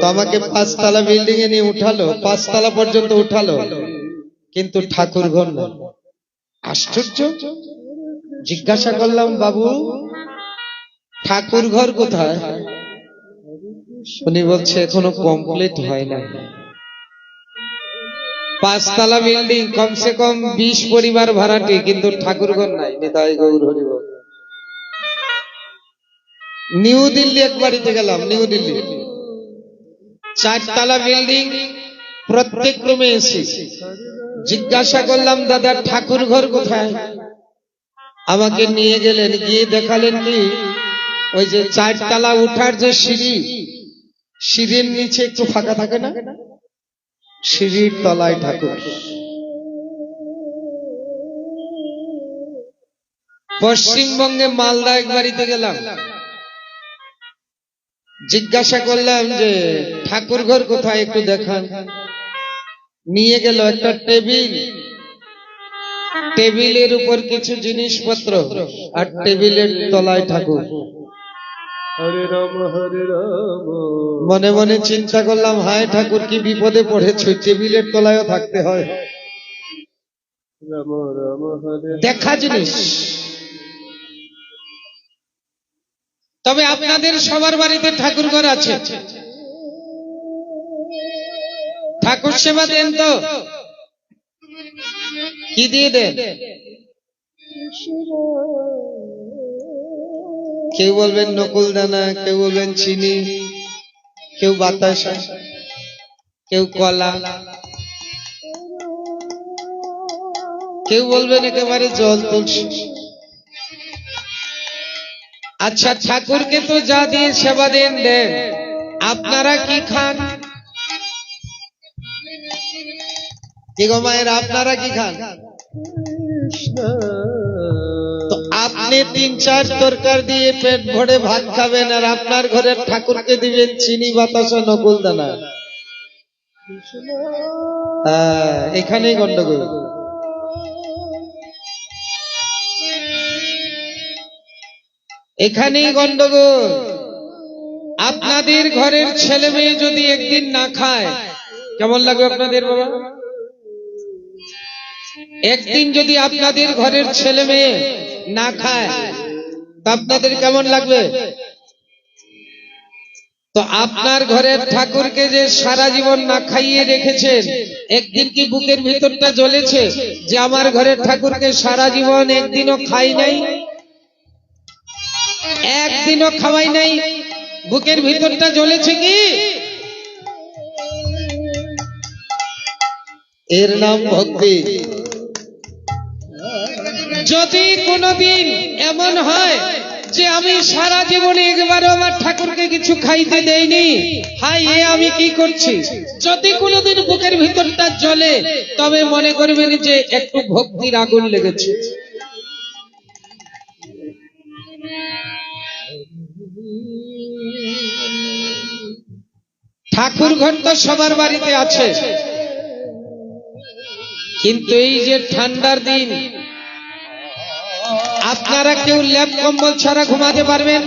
তো আমাকে পাঁচতলা বিল্ডিং এ নিয়ে উঠালো, পাঁচতলা পর্যন্ত উঠালো। কিন্তু ঠাকুর ঘর না। আশ্চর্য? জিজ্ঞাসা করলাম, বাবু ঠাকুর ঘর কোথায়? উনি বলছে, এখনও কমপ্লিট হয় না পাঁচতলা বিল্ডিং কমসে কম বিশ পরিবার ভাড়াটি, কিন্তু ঠাকুর ঘর নাই। নেতাই গৌর হরিব। নিউ দিল্লি এক বাড়িতে গেলাম, নিউ দিল্লি। চারতলা বিল্ডিং, প্রত্যেক রুমে এসি। জিজ্ঞাসা করলাম, দাদা, ঠাকুর ঘর কোথায়? আমাকে নিয়ে গেলেন, গিয়ে দেখালেন কি, ওই যে চারতলা উঠার যে সিঁড়ি, সিঁড়ির নিচে একটু ফাঁকা থাকে না? সিঁড়ির তলায় ঠাকুর। পশ্চিমবঙ্গে মালদা এক বাড়িতে গেলাম। জিজ্ঞাসা করলাম যে ঠাকুর ঘর কোথায় একটু দেখান। নিয়ে গেল একটা টেবিল। টেবিলের উপর কিছু জিনিসপত্র আর টেবিলের তলায় ঠাকুর। হরে রাম হরে রাম। মনে মনে চিন্তা করলাম হায় ঠাকুর কি বিপদে পড়েছে টেবিলের তলায়ও থাকতে হয়। দেখা জিনিস। তবে আপনাদের সবার বাড়িতে ঠাকুর ঘর আছে। ঠাকুর সেবা দেন তো। কি দিয়ে দেন? কেউ বলবেন নকুল দানা, কেউ বলবেন চিনি, কেউ বাতাসা, কেউ কলা, কেউ বলবেন একেবারে জল তুলসী। আচ্ছা ঠাকুরকে তো যা দিয়ে সেবা দেন দেন আপনারা কি খান? কি গো মায়ের, আপনারা কি খান? তো আপনি তিন চার তরকার দিয়ে পেট ভরে ভাত খাবেন আর আপনার ঘরের ঠাকুরকে দিবেন চিনি, বাতাসা নকুল দানা। এখানেই গন্ডগোল। এখানেই গন্ডগোল। আপনাদের ঘরের ছেলে মেয়ে যদি একদিন না খায় কেমন লাগবে আপনাদের বাবা? একদিন যদি আপনাদের ঘরের ছেলে মেয়ে না খায় তা আপনাদের কেমন লাগবে? তো আপনার ঘরের ঠাকুরকে যে সারা জীবন না খাইয়ে রেখেছেন একদিন কি বুকের ভিতরটা জ্বলেছে যে আমার ঘরের ঠাকুরকে সারা জীবন একদিনও খাই নাই? একদিনও খাওয়াই নাই। বুকের ভিতরটা জ্বলেছে কি? এর নাম ভক্তি। যদি কোনোদিন এমন হয় যে আমি সারা জীবনে একবারও আমার ঠাকুরকে কিছু খাইতে দেইনি হাই এ আমি কি করছি? যদি কোনোদিন বুকের ভিতরটা জ্বলে, তবে মনে করবেন যে একটু ভক্তির আগুন লেগেছে। ঠাকুর ঘর তো সবার বাড়িতে আছে। কিন্তু এই যে ঠান্ডার দিন, আপনারা কেউ ল্যাপ কম্বল ছাড়া ঘুমাতে পারবেন?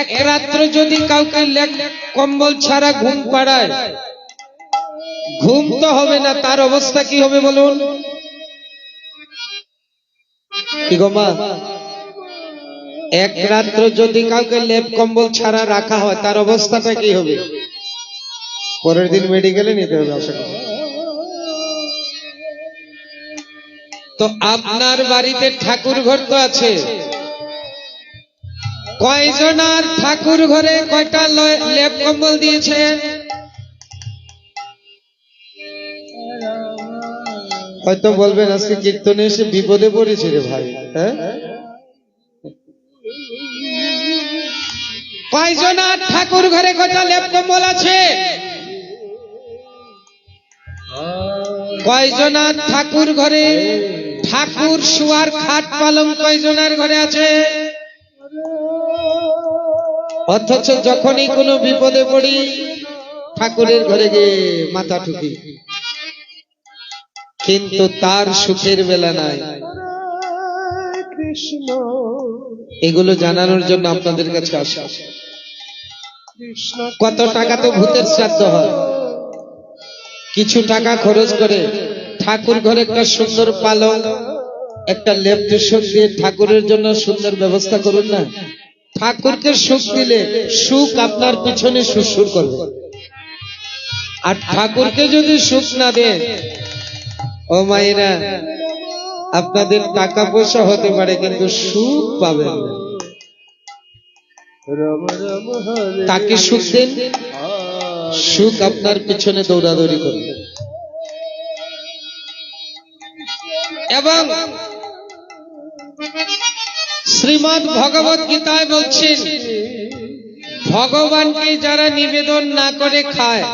এক রাত্র যদি কাউকে ল্যাপ কম্বল ছাড়া ঘুম পাড়ায়, ঘুম তো হবে না, তার অবস্থা কি হবে বলুন? কি গো মা? এক রাত্র যদি কাউকে লেপ কম্বল ছাড়া রাখা হয় তার অবস্থাটা কি হবে? পরের দিন মেডিকেলে নিতে হবে আশা করি। তো আপনার বাড়িতে ঠাকুর ঘর তো আছে। কয়জনার ঠাকুর ঘরে কয়টা লেপ কম্বল দিয়েছেন? হয়তো বলবেন আজকে কীর্তনে এসে বিপদে পড়েছে রে ভাই হ্যাঁ? ঠাকুর ঘরে কয়টা লেপ আছে। কয়জনার ঠাকুর ঘরে ঠাকুর শুয়ার খাট পালং কয়জনার ঘরে আছে। অথচ যখনই কোনো বিপদে পড়ি, ঠাকুরের ঘরে গিয়ে মাথা ঠুকি। কিন্তু তার সুখের বেলা নাই। এগুলো জানানোর জন্য আপনাদের কাছে আসা কত টাকা তো ভূতের শ্রাদ্ধ হয়। কিছু টাকা খরচ করে ঠাকুর ঘরে একটা সুন্দর পালং, একটা লেপ তোষক দিয়ে ঠাকুরের জন্য সুন্দর ব্যবস্থা করুন না। ঠাকুরকে সুখ দিলে সুখ আপনার পিছনে সুসুর করবে। আর ঠাকুরকে যদি সুখ না দেন ও মায়েরা, আপনাদের টাকা পয়সা হতে পারে, কিন্তু সুখ পাবেন তাকে সুখ দেন, সুখ আপনার পিছনে দৌড়াদৌড়ি করবে। এবং শ্রীমদ ভগবত গীতায় বলছেন, ভগবানকে যারা নিবেদন না করে খায়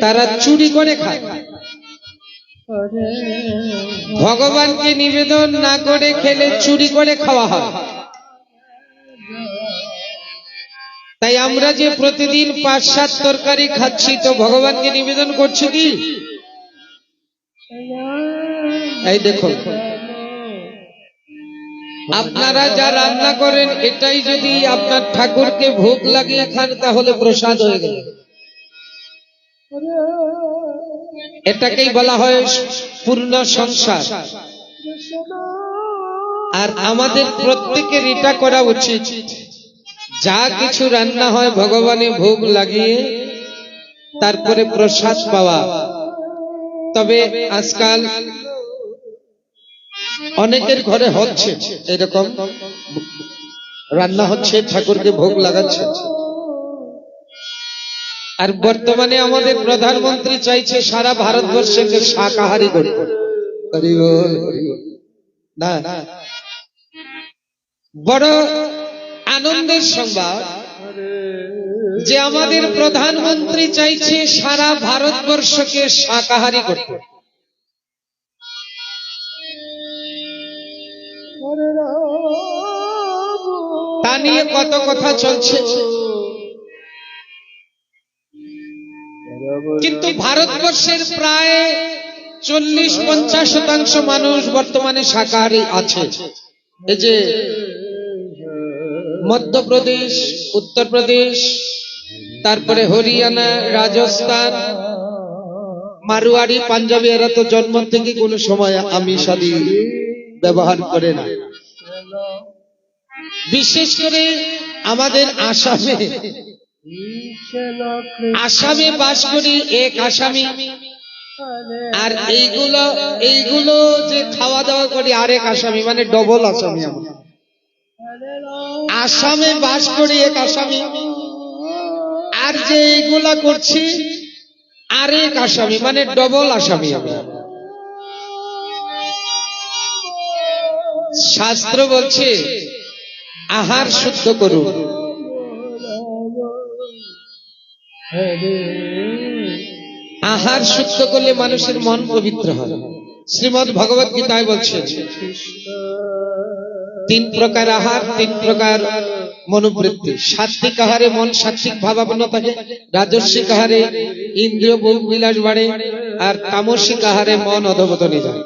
তারা চুরি করে খায়। ভগবানকে নিবেদন না করে খেলে চুরি করে খাওয়া হয়। তাই আমরা যে প্রতিদিন পাঁচ সাত তরকারি খাচ্ছি, তো ভগবানকে নিবেদন করছি কি? এই দেখুন আপনারা যা রান্না করেন, এটাই যদি আপনার ঠাকুরকে ভোগ লাগিয়ে খান, তাহলে প্রসাদ হয়ে গেল এটাকেই বলা হয় পূর্ণ সংসার। আর আমাদের প্রত্যেকের এটা করা উচিত। যা কিছু রান্না হয়, ভগবানে ভোগ লাগিয়ে তারপরে প্রসাদ পাওয়া। তবে আজকাল অনেকের ঘরে হচ্ছে, এরকম রান্না হচ্ছে, ঠাকুরকে ভোগ লাগাচ্ছে। আর বর্তমানে আমাদের প্রধানমন্ত্রী চাইছে সারা ভারতবর্ষকে শাকাহারি বল। না। বড় আনন্দের সংবাদ, যে আমাদের প্রধানমন্ত্রী চাইছে সারা ভারতবর্ষকে শাকাহারি করতে। তা নিয়ে কত কথা চলছে। কিন্তু ভারতবর্ষের প্রায় চল্লিশ পঞ্চাশ শতাংশ মানুষ বর্তমানে শাকাহারি আছে। এই যে মধ্যপ্রদেশ, উত্তরপ্রদেশ, তারপরে হরিয়ানা, রাজস্থান মারুয়াড়ি পাঞ্জাবি, এরা তো জন্ম থেকে কোনো সময় আমি আদি ব্যবহার করে না। বিশেষ করে আমাদের আসামে। আসামে বাস করি এক আসামি। আর এইগুলো এইগুলো যে খাওয়া দাওয়া করি আরেক আসামি মানে ডবল আসামি আসামে বাস করি এক আসামি। আর যে এইগুলা করছি, আরেক আসামি মানে ডবল আসামি আমরা। শাস্ত্র বলছে, আহার শুদ্ধ করুন। আহার শুদ্ধ করলে মানুষের মন পবিত্র হয়। শ্রীমদ ভগবত গীতায় বলছে, তিন প্রকার আহার, তিন প্রকার মনোবৃত্তি। সাত্বিক আহারে মন সাত্বিক ভাবাপন্ন থাকে, রাজস্বিক আহারে ইন্দ্রিয় বিলাস বাড়ে আর তামসিক আহারে মন অধপতনে যায়।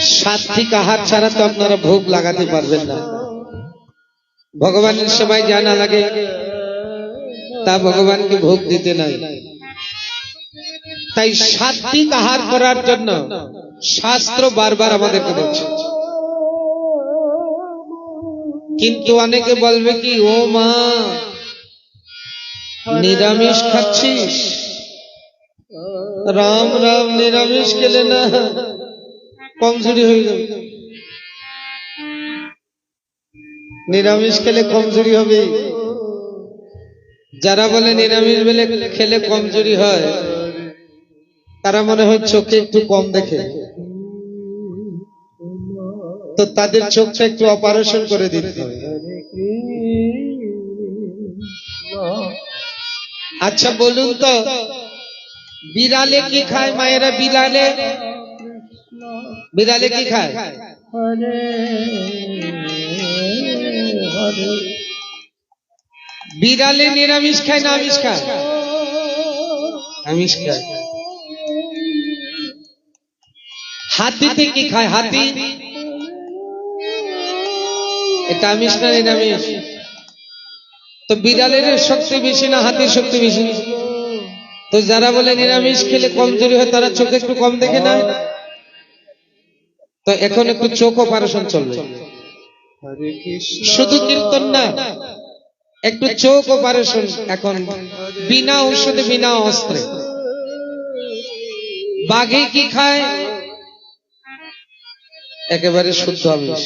সাত্বিক আহার ছাড়া তো আপনারা ভোগ লাগাতে পারবেন না। ভগবানের সবাই জানা লাগে, তা ভগবানকে ভোগ দিতে নাই। তাই সাত্বিক আহার করার জন্য শাস্ত্র বারবার আমাদেরকে বলছে। কিন্তু অনেকে বলবে কি, ও মা, নিরামিষ খাচ্ছিস? রাম রাম, নিরামিষ খেলে না? কমজোরি হয়ে যাবে। নিরামিষ খেলে কমজোরি হবে। যারা বলে নিরামিষ বেলে খেলে কমজোরি হয়, তারা মনে হয় চোখে একটু কম দেখে। তো তাদের চোখটা একটু অপারেশন করে দিতে আচ্ছা বলুন তো, বিড়ালে কি খায়? মায়েরা বিড়ালে? বিড়ালে কি খায়? বিড়ালে নিরামিষ খায় না আমিষ খায়? আমিষ খায়। হাতিতে কি খায় হাতি? এটা আমিষ না নিরামিষ? তো বিড়ালের শক্তি বেশি না হাতির শক্তি বেশি? তো যারা বলে নিরামিষ খেলে কমজোরি হয় তারা চোখে একটু কম দেখে না? তো এখন একটু চোখ অপারেশন চলবে। শুধু কীর্তন না, একটু চোখ অপারেশন এখন, বিনা ঔষধে, বিনা অস্ত্রে। বাঘে কি খায়? একেবারে শুদ্ধ আমিষ।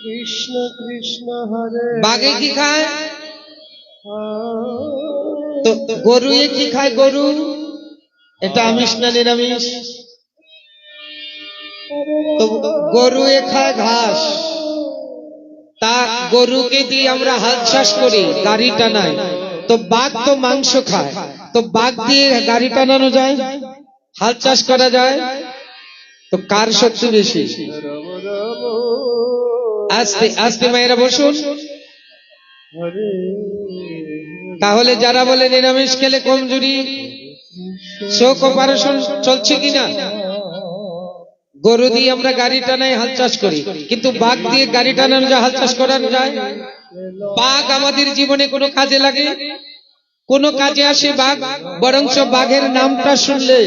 কৃষ্ণ কৃষ্ণ বাঘে কি খায়? তো গরুয়ে কি খায় গরু? এটা আমিষ না নিরামিষ? তো গরুয়ে খায় ঘাস। তা গরুকে দিয়ে আমরা হাল চাষ করি, গাড়ি টানাই। তো বাঘ তো মাংস খায়। তো বাঘ দিয়ে গাড়ি টানানো যায় হাল চাষ করা যায়। তো কার শক্তি বেশি? আস্তে আস্তে মায়েরা বসুন। তাহলে যারা বলে নিরামিষ খেলে কমজুরি চোখ অপারেশন চলছে কিনা? গরু দিয়ে আমরা গাড়ি টানাই হাল চাষ করি। কিন্তু বাঘ দিয়ে গাড়ি টানানো যায় হাল চাষ করানো যায়? বাঘ আমাদের জীবনে কোনো কাজে লাগে? কোনো কাজে আসে বাঘ? বরঞ্চ বাঘের নামটা শুনলে।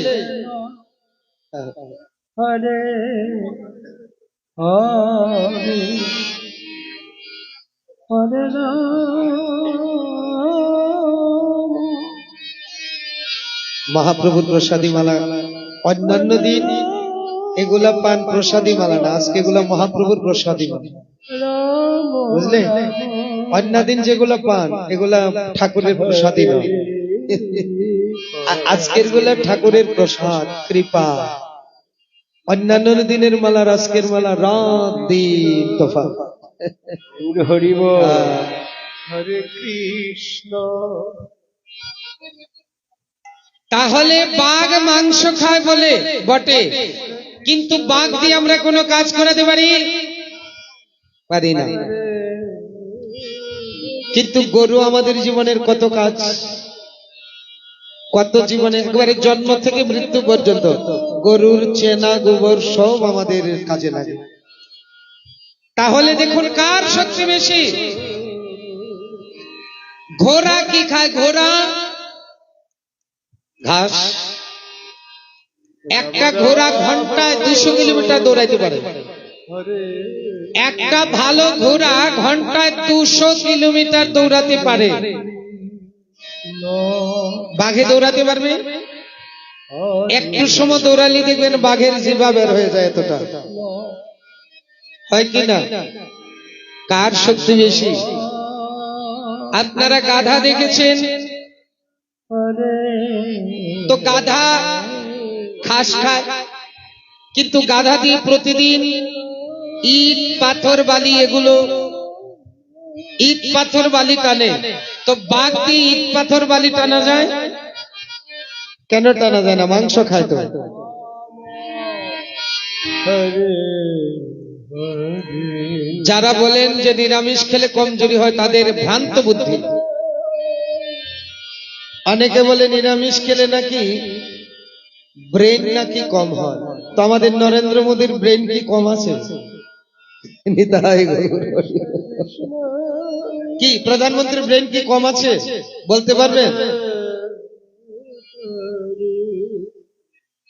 মহাপ্রভুর প্রসাদী মালা অন্যান্য দিন এগুলা পান প্রসাদী মালা না আজকে এগুলা মহাপ্রভুর প্রসাদী মালা। বুঝলে? অন্যদিন যেগুলো পান এগুলা ঠাকুরের প্রসাদই নয় আ- আজকেরগুলা ঠাকুরের প্রসাদ কৃপা। অন্যান্য দিনের মালার আজকের মালা রাত দিন তোফা। হরিব হরে কৃষ্ণ। তাহলে বাঘ মাংস খায় বলে বটে। কিন্তু বাঘ দিয়ে আমরা কোনো কাজ করাতে পারি? পারি না। কিন্তু গরু আমাদের জীবনের কত কাজ? কত জীবনে একবারে জন্ম থেকে মৃত্যু পর্যন্ত। গরুর চেনা গোবর সব আমাদের কাজে লাগে। তাহলে দেখুন কার শক্তি বেশি? ঘোড়া কি খায়? ঘোড়া? ঘাস। একটা ঘোড়া ঘন্টায় দুশো কিলোমিটার দৌড়াইতে পারে। একটা ভালো ঘোড়া ঘন্টায় দুশো কিলোমিটার দৌড়াতে পারে। বাঘে দৌড়াতে পারবে? একটু সময় দৌড়ালে দেখবেন বাঘের জিবা বের হয়ে যায় এতটা। হয় কি না? কার শক্তি বেশি? আপনারা গাধা দেখেছেন? তো গাধা ঘাস খায়। কিন্তু গাধা দিয়ে প্রতিদিন ইট, পাথর, বালি এগুলো ইট, পাথর, বালি টানে। তো বাঘ দিয়ে ইট, পাথর, বালি টানা যায়? কেন টানা যায় না? মাংস খায় তো। যারা বলেন যে নিরামিষ খেলে কমজোরি হয়, তাদের ভ্রান্ত বুদ্ধি। অনেকে বলে নিরামিষ খেলে নাকি ব্রেন নাকি কম হয়? তো আমাদের নরেন্দ্র মোদীর ব্রেন কি কম আছে। কি, প্রধানমন্ত্রীর ব্রেন কি কম আছে? বলতে পারবেন?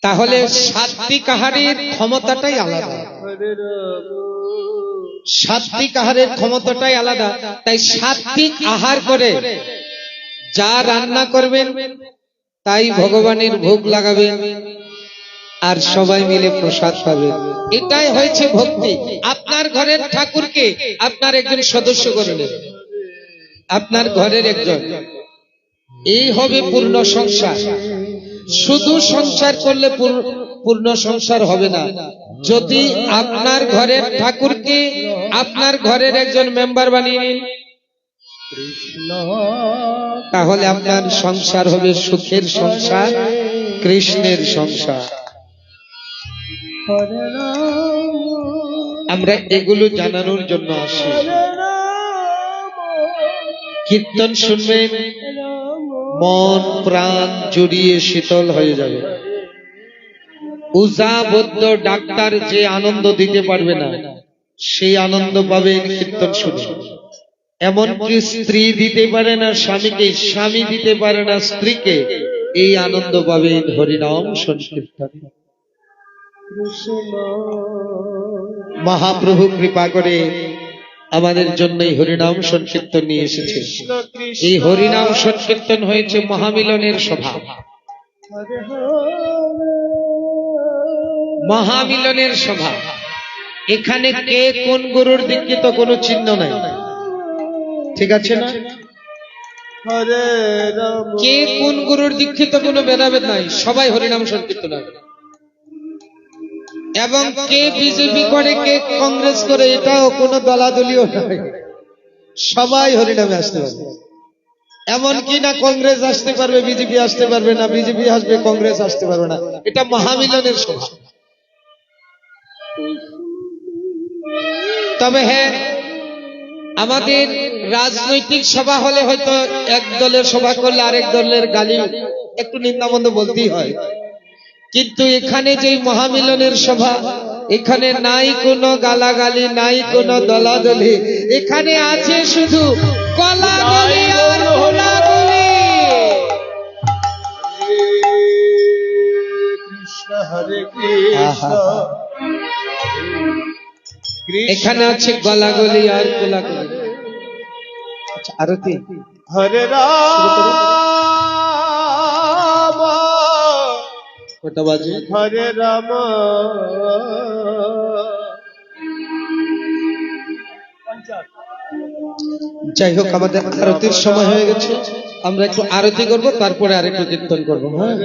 তাহলে সাত্বিক আহারের ক্ষমতাটাই আলাদা। সাত্বিক আহারের ক্ষমতাটাই আলাদা। তাই সাত্বিক আহার করে যা রান্না করবেন তাই ভগবানের ভোগ লাগাবেন আর সবাই মিলে প্রসাদ পাবে। এটাই হয়েছে ভক্তি। আপনার ঘরের ঠাকুরকে আপনার একজন সদস্য করে আপনার ঘরের একজন। এই হবে পূর্ণ সংসার। শুধু সংসার করলে পূর- পূর্ণ সংসার হবে না। যদি আপনার ঘরের ঠাকুরকে আপনার ঘরের একজন মেম্বার বানিয়ে নিন তাহলে আপনার সংসার হবে সুখের সংসার কৃষ্ণের সংসার। আমরা এগুলো জানানোর জন্য আসি। কীর্তন শুনবেন মন প্রাণ জড়িয়ে শীতল হয়ে যাবে। উজা বৌদ্ধ ডাক্তার যে আনন্দ দিতে পারবে না সেই আনন্দ পাবেন কীর্তন শুনে। এমনকি স্ত্রী দিতে পারে না স্বামীকে স্বামী দিতে পারে না স্ত্রীকে। এই আনন্দ পাবেন হরিনাম সংকীর্তন। মহাপ্রভু কৃপা করে আমাদের জন্য এই হরিনাম সংকীর্তন নিয়ে এসেছে। এই হরিনাম সংকীর্তন হয়েছে মহামিলনের সভা। মহামিলনের সভা। এখানে কে কোন গুরুর দীক্ষিত কোনো চিহ্ন নাই। ঠিক আছে না? কে কোন গুরুর দীক্ষিত কোনো ভেদাভেদ নাই? সবাই হরিনাম সংকীর্তন এবং কে বিজেপি করে কে কংগ্রেস করে এটাও কোনো দলাদলীয় নয় সবাই হরিনামে আসতে পারবে। এমন কি না কংগ্রেস আসতে পারবে বিজেপি আসতে পারবে না বিজেপি আসবে কংগ্রেস আসতে পারবে না। এটা মহামিলনের সভা। তবে হ্যাঁ আমাদের রাজনৈতিক সভা হলে হয়তো এক দলের সভা করলে আরেক দলের গালি একটু নিন্দামন্দ বলতেই হয়। কিন্তু এখানে যে মহামিলনের সভা এখানে নাই কোনো গালাগালি নাই কোনো দলাদলি এখানে আছে শুধু কলাগলি আর গোলাগুলি কৃষ্ণ হরে কৃষ্ণ। এখানে আছে গলাগলি আর কোলাগুলি। আচ্ছা আরতি। হরে রাম। কটা বাজে? হরে রাম। যাই হোক আমাদের আরতির সময় হয়ে গেছে। আমরা একটু আরতি করব তারপরে আরেকটু কীর্তন করব হ্যাঁ?